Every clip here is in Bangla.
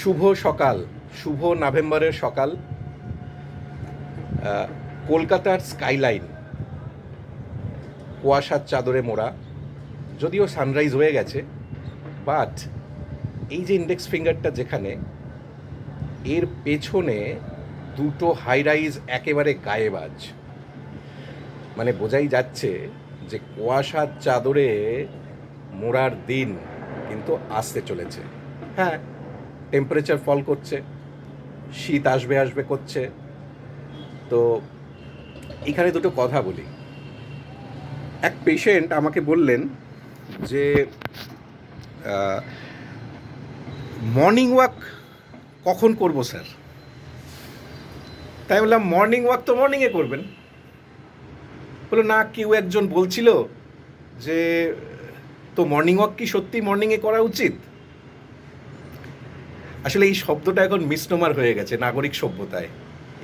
শুভ সকাল, শুভ নভেম্বরের সকাল কলকাতার স্কাইলাইন, কুয়াশার চাদরে মোড়া, যদিও সানরাইজ হয়ে গেছে, বাট এই যে ইন্ডেক্স ফিঙ্গারটা যেখানে, এর পেছনে দুটো হাই রাইজ একেবারে গায়েবাজ। মানে বোঝাই যাচ্ছে যে কুয়াশার চাদরে মোড়ার দিন কিন্তু আসতে চলেছে। হ্যাঁ টেম্পারেচার ফল করছে, শীত আসবে আসবে করছে। তো এখানে দুটো কথা বলি। এক পেশেন্ট আমাকে বললেন যে মর্নিং ওয়াক কখন করব স্যার? তাই বললাম মর্নিং ওয়াক তো মর্নিংয়ে করবেন। বলল, না, কেউ একজন বলছিল যে, তো মর্নিং ওয়াক কি সত্যি মর্নিংয়ে করা উচিত? আসলে এই শব্দটা এখন মিসনোমার হয়ে গেছে নাগরিক সভ্যতায়।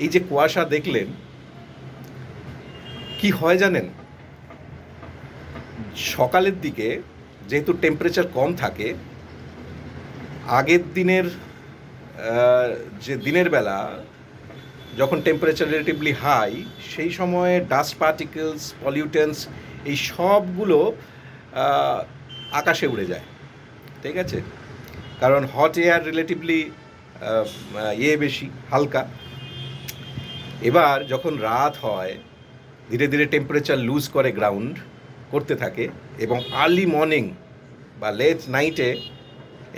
এই যে কুয়াশা দেখলেন, কি হয় জানেন? সকালের দিকে যেহেতু টেম্পারেচার কম থাকে, আগের দিনের যে দিনের বেলা যখন টেম্পারেচার রিলেটিভলি হাই সেই সময়ে ডাস্ট পার্টিকেলস পলিউটেন্স এই সবগুলো আকাশে উড়ে যায়। ঠিক আছে? কারণ হট এয়ার রিলেটিভলি ইয়ে বেশি, হালকা। এবার যখন রাত হয়, ধীরে ধীরে টেম্পারেচার লুজ করে গ্রাউন্ড করতে থাকে, এবং আর্লি মর্নিং বা লেট নাইটে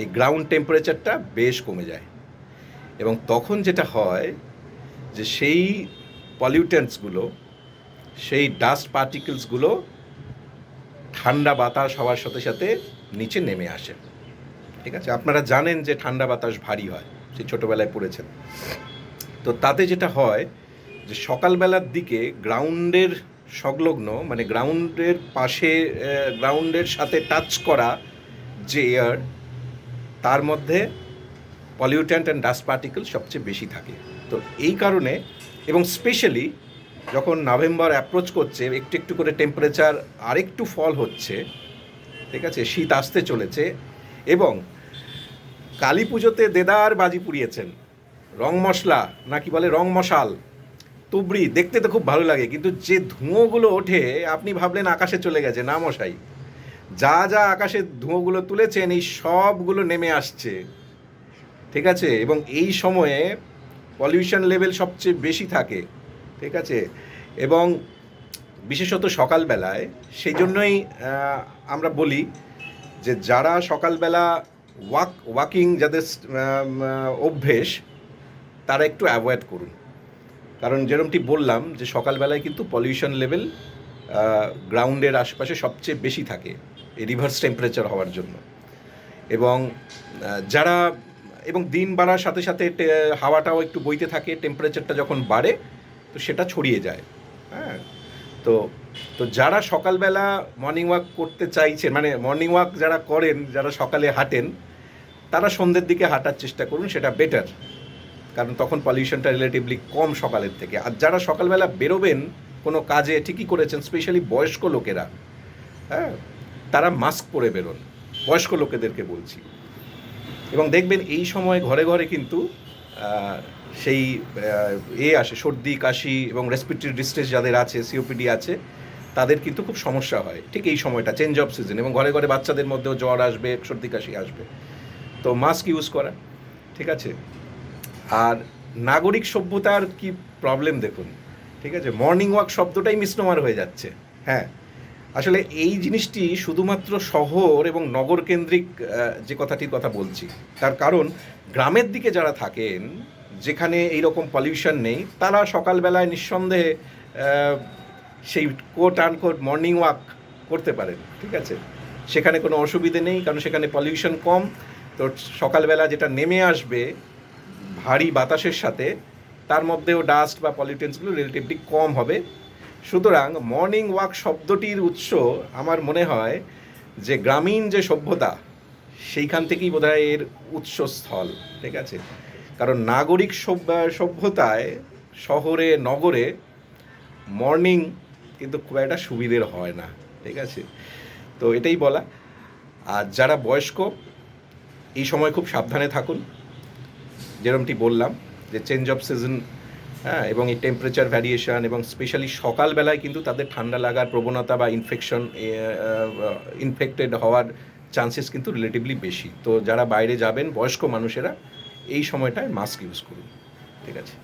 এই গ্রাউন্ড টেম্পারেচারটা বেশ কমে যায়। এবং তখন যেটা হয় যে সেই পলিউটেন্টসগুলো সেই ডাস্ট পার্টিকেলসগুলো ঠান্ডা বাতাস হওয়ার সাথে সাথে নিচে নেমে আসে। ঠিক আছে? আপনারা জানেন যে ঠান্ডা বাতাস ভারী হয়, সে ছোটোবেলায় পড়েছেন। তো তাতে যেটা হয় যে সকালবেলার দিকে গ্রাউন্ডের সংলগ্ন মানে গ্রাউন্ডের পাশে গ্রাউন্ডের সাথে টাচ করা যে এয়ার তার মধ্যে পলিউট্যান্ট অ্যান্ড ডাস্ট পার্টিকেল সবচেয়ে বেশি থাকে। তো এই কারণে, এবং স্পেশালি যখন নভেম্বর অ্যাপ্রোচ করছে, একটু একটু করে টেম্পারেচার আরেকটু ফল হচ্ছে, ঠিক আছে? শীত আসতে চলেছে এবং কালী পুজোতে দেদার বাজি পুড়িয়েছেন। রং মশলা নাকি বলে, রং মশাল, তুবড়ি, দেখতে তো খুব ভালো লাগে, কিন্তু যে ধুঁয়োগুলো ওঠে, আপনি ভাবলেন আকাশে চলে গেছে, না মশাই। যা যা আকাশে ধুঁয়োগুলো তুলেছেন, এই সবগুলো নেমে আসছে। ঠিক আছে? এবং এই সময়ে পলিউশন লেভেল সবচেয়ে বেশি থাকে। ঠিক আছে? এবং বিশেষত সকালবেলায়, সেই জন্যই আমরা বলি যে যারা সকালবেলা ওয়াক ওয়াকিং যাদের অভ্যেস, তারা একটু অ্যাভয়েড করুন। কারণ যেরমটি বললাম যে সকালবেলায় কিন্তু পলিউশন লেভেল গ্রাউন্ডের আশেপাশে সবচেয়ে বেশি থাকে, এই রিভার্স টেম্পারেচার হওয়ার জন্য। এবং যারা, এবং দিন বাড়ার সাথে সাথে হাওয়াটাও একটু বইতে থাকে টেম্পারেচারটা যখন বাড়ে, তো সেটা ছড়িয়ে যায়। হ্যাঁ তো তো যারা সকালবেলা মর্নিং ওয়াক করতে চাইছেন মানে মর্নিং ওয়াক যারা করেন, যারা সকালে হাঁটেন, তারা সন্ধ্যের দিকে হাঁটার চেষ্টা করুন, সেটা বেটার কারণ তখন পলিউশনটা রিলেটিভলি কম সকালের থেকে। আর যারা সকালবেলা বেরোবেন, কোনো কাজে ঠিকই করেছেন স্পেশালি বয়স্ক লোকেরা হ্যাঁ তারা মাস্ক পরে বেরোন। বয়স্ক লোকেদেরকে বলছি। এবং দেখবেন এই সময় ঘরে ঘরে কিন্তু সেই এ আসে, সর্দি, কাশি এবং রেসপিরেটরি ডিস্ট্রেস যাদের আছে সিওপিডি আছে তাদের কিন্তু খুব সমস্যা হয়। ঠিক এই সময়টা চেঞ্জ অফ সিজন এবং ঘরে ঘরে বাচ্চাদের মধ্যেও জ্বর আসবে, সর্দি কাশি আসবে। তো মাস্ক ইউজ করা, ঠিক আছে? আর নাগরিক সভ্যতার কি প্রবলেম দেখুন? ঠিক আছে? মর্নিং ওয়াক শব্দটাই মিসনোমার হয়ে যাচ্ছে। হ্যাঁ? আসলে এই জিনিসটি শুধুমাত্র শহর এবং নগর কেন্দ্রিক যে কথাটির কথা বলছি, তার কারণ গ্রামের দিকে যারা থাকেন, যেখানে এইরকম পলিউশন নেই, তারা সকালবেলায় নিঃসন্দেহে সেই কোট আনকোট মর্নিং ওয়াক করতে পারেন, ঠিক আছে? সেখানে কোনো অসুবিধে নেই, কারণ সেখানে পলিউশন কম। তো সকালবেলা যেটা নেমে আসবে ভারী বাতাসের সাথে, তার মধ্যেও ডাস্ট বা পলিউটেন্সগুলো রিলেটিভলি কম হবে। সুতরাং মর্নিং ওয়াক শব্দটির উৎস আমার মনে হয় যে গ্রামীণ যে সভ্যতা, সেইখান থেকেই বোধহয় এর উৎসস্থল, ঠিক আছে? কারণ নাগরিক সভ্য- সভ্যতায় শহরে, নগরে মর্নিং কিন্তু খুব একটা সুবিধের হয় না, ঠিক আছে? তো এটাই বলা। আর যারা বয়স্ক, এই সময় খুব সাবধানে থাকুন। যেরমটি বললাম যে চেঞ্জ অফ সিজন হ্যাঁ এবং এই টেম্পারেচার ভ্যারিয়েশন এবং স্পেশালি সকালবেলায় কিন্তু তাদের ঠান্ডা লাগার প্রবণতা বা ইনফেকশন ইনফেক্টেড হওয়ার চান্সেস কিন্তু রিলেটিভলি বেশি। তো যারা বাইরে যাবেন, বয়স্ক মানুষেরা এই সময়টায় মাস্ক ইউজ করুন, ঠিক আছে?